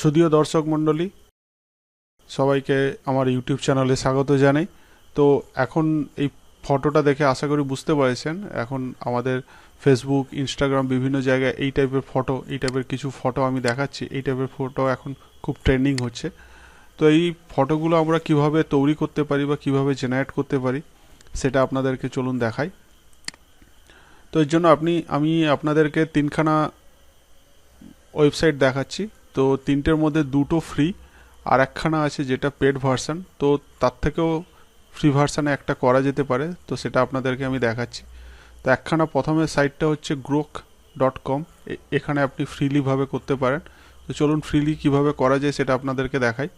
সুদীয় দর্শক মণ্ডলী, সবাইকে আমার ইউটিউব চ্যানেলে স্বাগত জানাই। তো এখন এই ফটোটা দেখে আশা করি বুঝতে পেরেছেন, এখন আমাদের ফেসবুক ইনস্টাগ্রাম বিভিন্ন জায়গায় এই টাইপের ফটো এই টাইপের কিছু ফটো আমি দেখাচ্ছি, এই টাইপের ফটো এখন খুব ট্রেন্ডিং হচ্ছে। তো এই ফটোগুলো আমরা কীভাবে তৈরি করতে পারি বা কীভাবে জেনারেট করতে পারি, সেটা আপনাদেরকে চলুন দেখাই। তো এর জন্য আপনি, আমি আপনাদেরকে তিনখানা ওয়েবসাইট দেখাচ্ছি। তো তিনটের মধ্যে দুটো ফ্রি আর একখানা আছে যেটা পেড ভার্সন তো তার থেকেও ফ্রি ভার্সানে একটা করা যেতে পারে, তো সেটা আপনাদেরকে আমি দেখাচ্ছি। তো একখানা প্রথমে সাইটটা হচ্ছে গ্রোক ডট কম এখানে আপনি ফ্রিলিভাবে করতে পারেন। তো চলুন ফ্রিলি কীভাবে করা যায় সেটা আপনাদেরকে দেখাই।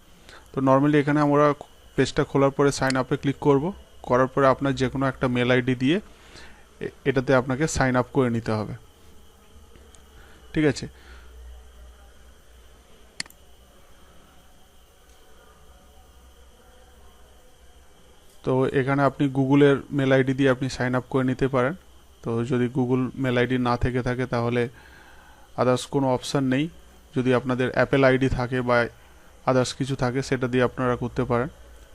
তো নর্মালি এখানে আমরা পেজটা খোলার পরে সাইন আপে ক্লিক করব, করার পরে আপনার যে কোনো একটা মেল আইডি দিয়ে এটাতে আপনাকে সাইন আপ করে নিতে হবে। ঠিক আছে? তো এখানে আপনি গুগলের মেল আইডি দিয়ে আপনি সাইন আপ করে নিতে পারেন। তো যদি গুগল মেল আইডি না থেকে থাকে তাহলে আদার্স কোনো অপশান নেই। যদি আপনাদের অ্যাপেল আইডি থাকে বা আদার্স কিছু থাকে সেটা দিয়ে আপনারা করতে পারেন।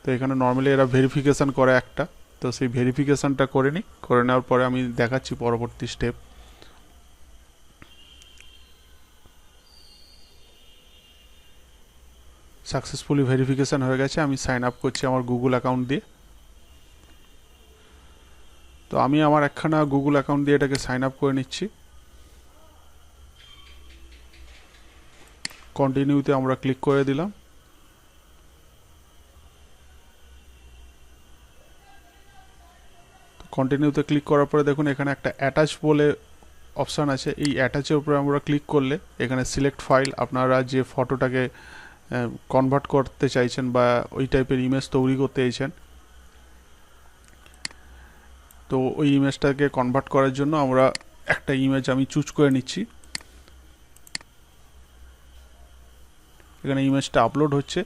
তো এখানে নর্মালি এরা ভেরিফিকেশান করে একটা। তো সেই ভেরিফিকেশানটা করে নিই করে নেওয়ার পরে আমি দেখাচ্ছি পরবর্তী স্টেপ সাকসেসফুলি ভেরিফিকেশান হয়ে গেছে। আমি সাইন আপ করছি আমার গুগল অ্যাকাউন্ট দিয়ে। তো আমি আমার একখানা গুগল অ্যাকাউন্ট দিয়ে এটাকে সাইন আপ করে নিচ্ছি। কন্টিনিউতে আমরা ক্লিক করে দিলাম। কন্টিনিউতে ক্লিক করার পরে দেখুন, এখানে একটা অ্যাটাচ বলে অপশান আছে। এই অ্যাটাচের উপরে আমরা ক্লিক করলে এখানে সিলেক্ট ফাইল আপনারা যে ফটোটাকে কনভার্ট করতে চাইছেন বা ওই টাইপের ইমেজ তৈরি করতে চাইছেন তো ওই ইমেজটাকে কনভার্ট করার জন্য আমরা একটা ইমেজ আমি চুজ করে নিচ্ছি। এখানে ইমেজটা আপলোড হচ্ছে।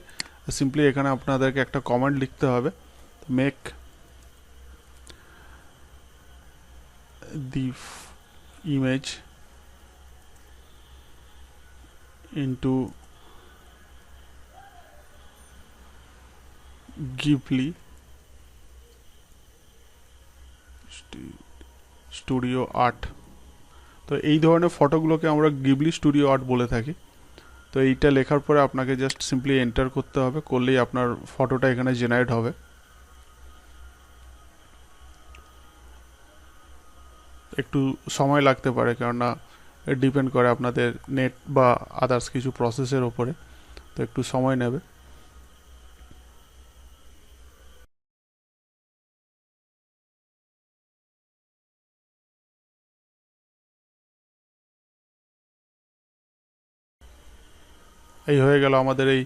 সিম্পলি এখানে আপনাদেরকে একটা কমেন্ট লিখতে হবে। Make f- image into Ghibli studio art তো এই ধরনের ফটোগুলোকে আমরা গিবলি স্টুডিও আর্ট বলে থাকি। তো এইটা লেখার পরে আপনাকে জাস্ট সিম্পলি এন্টার করতে হবে, করলেই আপনার ফটোটা এখানে জেনারেট হবে। একটু সময় লাগতে পারে, কেননা ডিপেন্ড করে আপনাদের নেট বা আদার্স কিছু প্রসেসের ওপরে। তো একটু সময় নেবে। এই হয়ে গেল আমাদের এই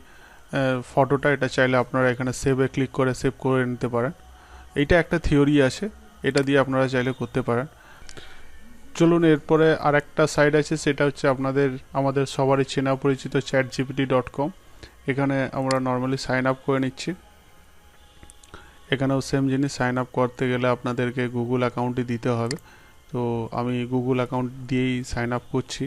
ফটোটা এটা চাইলে আপনারা এখানে সেভে ক্লিক করে সেভ করে নিতে পারেন। এইটা একটা থিওরি আছে, এটা দিয়ে আপনারা চাইলে করতে পারেন। চলুন এরপরে আর একটা সাইট আছে, সেটা হচ্ছে আপনাদের, আমাদের সবারই চেনা পরিচিত চ্যাট জিপিটি ডট কম এখানে আমরা নর্মালি সাইন আপ করে নিচ্ছি। এখানেও সেম জিনিস সাইন আপ করতে গেলে আপনাদেরকে গুগল অ্যাকাউন্টই দিতে হবে। তো আমি গুগল অ্যাকাউন্ট দিয়েই সাইন আপ করছি।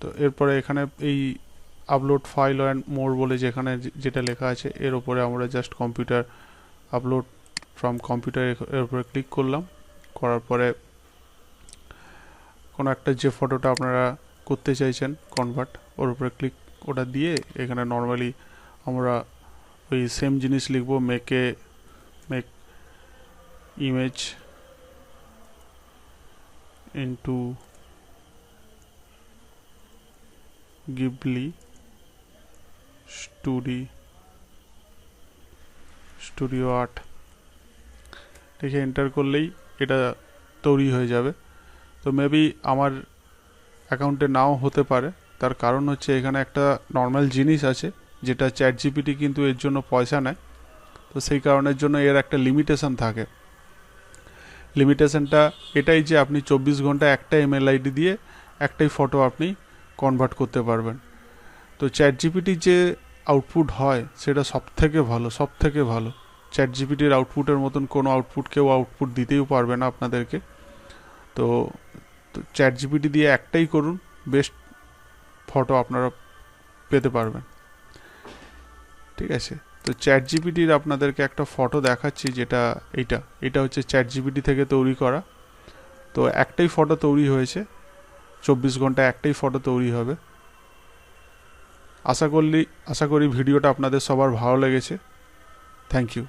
তো এরপরে এখানে এই আপলোড ফাইল অ্যান্ড মোর বলে যেখানে যেটা লেখা আছে, এর উপরে আমরা just computer upload from computer এর উপরে ক্লিক করলাম। করার পরে কোনো একটা যে ফটোটা আপনারা করতে চাইছেন কনভার্ট ওর উপরে ক্লিক ওটা দিয়ে এখানে নর্মালি আমরা ওই সেম জিনিস লিখব মেকে make image into Ghibli study studio art লিখে এন্টার করলেই এটা তৈরি হয়ে যাবে। তো মেবি আমার অ্যাকাউন্টে নাও হতে পারে। তার কারণ হচ্ছে এখানে একটা নর্মাল জিনিস আছে, যেটা চ্যাট জিপিটি কিন্তু এর জন্য পয়সা নেয়। তো সেই কারণের জন্য এর একটা লিমিটেশন থাকে। লিমিটেশনটা এটাই যে আপনি চব্বিশ ঘণ্টা একটা ইমেল আইডি দিয়ে একটাই ফটো আপনি কনভার্ট করতে পারবেন। তো চ্যাট জিপিটির যে আউটপুট হয়, সেটা সব থেকে ভালো সব থেকে ভালো চ্যাট জিপিটির আউটপুটের মতন কোনো আউটপুট কেউ আউটপুট দিতেও পারবে না আপনাদেরকে। তো চ্যাট জিপিটি দিয়ে একটাই করুন বেস্ট ফটো আপনারা পেতে পারবেন। ঠিক আছে? তো চ্যাট জিপিটির আপনাদেরকে একটা ফটো দেখাচ্ছি যেটা এইটা। এটা হচ্ছে চ্যাট জিপিটি থেকে তৈরি করা। তো একটাই ফটো তৈরি হয়েছে। চব্বিশ ঘণ্টা একটাই ফটো তৈরি হবে। আশা করলি, আশা করি ভিডিওটা আপনাদের সবার ভালো লেগেছে। Thank you